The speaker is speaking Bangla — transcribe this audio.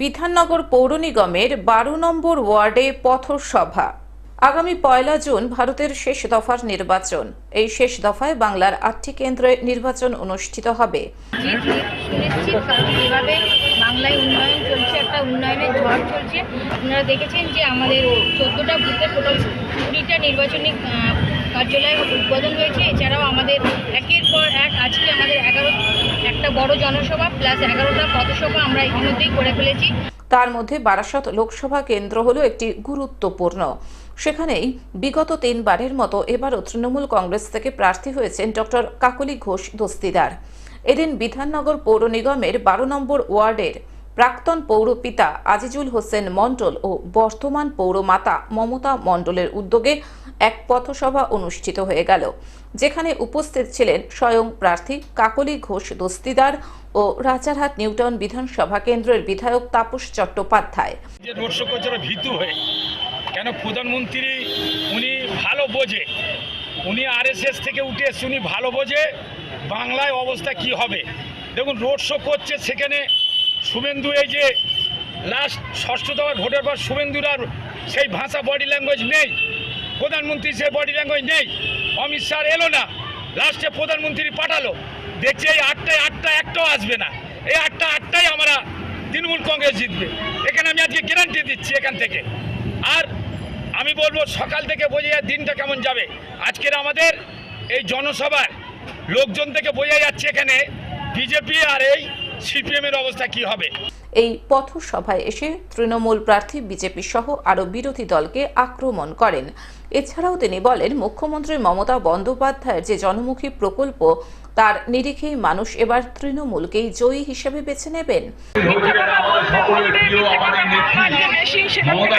বিধাননগর পৌর নিগমের বারো নম্বর ওয়ার্ডে পথসভা। আগামী পয়লা জুন ভারতের শেষ দফার নির্বাচন। এই শেষ দফায় বাংলার আটটি কেন্দ্রে নির্বাচন অনুষ্ঠিত হবে। বাংলায় উন্নয়ন চলছে, একটা উন্নয়নের চলছে। দেখেছেন যে আমাদের কুড়িটা নির্বাচনী কার্যালয় উদ্বোধন হয়েছে। এছাড়াও আমাদের একের পর এক, আজকে আমাদের এগারো একটা বড় জনসভা প্লাস এগারোটা পথসভা আমরা ইতিমধ্যেই করে ফেলেছি। তার মধ্যে বারাসত লোকসভা কেন্দ্র হলো একটি গুরুত্বপূর্ণ। সেখানেই বিগত তিনবারের মতো এবারও তৃণমূল কংগ্রেস থেকে প্রার্থী হয়েছেন ডক্টর কাকলি ঘোষ দস্তিদার। এদিন বিধাননগর পৌর নিগমের বারো নম্বর ওয়ার্ডের প্রাক্তন পৌরপিতা আজিজুল হোসেন মণ্ডল ও বর্তমান পৌরমাতা মমতা মণ্ডলের উদ্যোগে এক পথসভা অনুষ্ঠিত হয়ে গেল, যেখানে উপস্থিত ছিলেন স্বয়ং প্রার্থী কাকলি ঘোষ দস্তিদার ও রাজারহাট নিউটন বিধানসভা কেন্দ্রের বিধায়ক তাপস চট্টোপাধ্যায়। যে হয়ে। প্রধানমন্ত্রী, উনি ভালো বোঝে। উনি থেকে উনি ভালো বোঝে। বাংলায় অবস্থা কি হবে? দেখুন, রোড শো করছে সেখানে শুভেন্দু এই যে লাস্ট ষষ্ঠ দফার ভোটের পর শুভেন্দুর আর সেই ভাষা বডি ল্যাঙ্গুয়েজ নেই। প্রধানমন্ত্রী সেই বডি ল্যাঙ্গুয়েজ নেই। অমিত শাহ এলো না। লাস্টে প্রধানমন্ত্রী পাঠালো। দেখছি এই আটটায় আটটা, একটাও আসবে না। এই আটটা, আটটাই আমরা তৃণমূল কংগ্রেস জিতবে। এখানে আমি আজকে গ্যারান্টি দিচ্ছি এখান থেকে। আর আমি বলব, সকাল থেকে বোঝা যায় দিনটা কেমন যাবে। আজকের আমাদের এই জনসভার লোকজন থেকে বোঝা যাচ্ছে এখানে বিজেপি আর এই সিপিএমের অবস্থা কি হবে? এই পথসভায় এসে তৃণমূল প্রার্থী বিজেপি সহ আরও বিরোধী দলকে আক্রমণ করেন। এছাড়াও তিনি বলেন মুখ্যমন্ত্রী মমতা বন্দ্যোপাধ্যায়ের যে জনমুখী প্রকল্প তার নিরিখেই মানুষ এবার তৃণমূলকেই জয়ী হিসেবে বেছে নেবেন। মমতা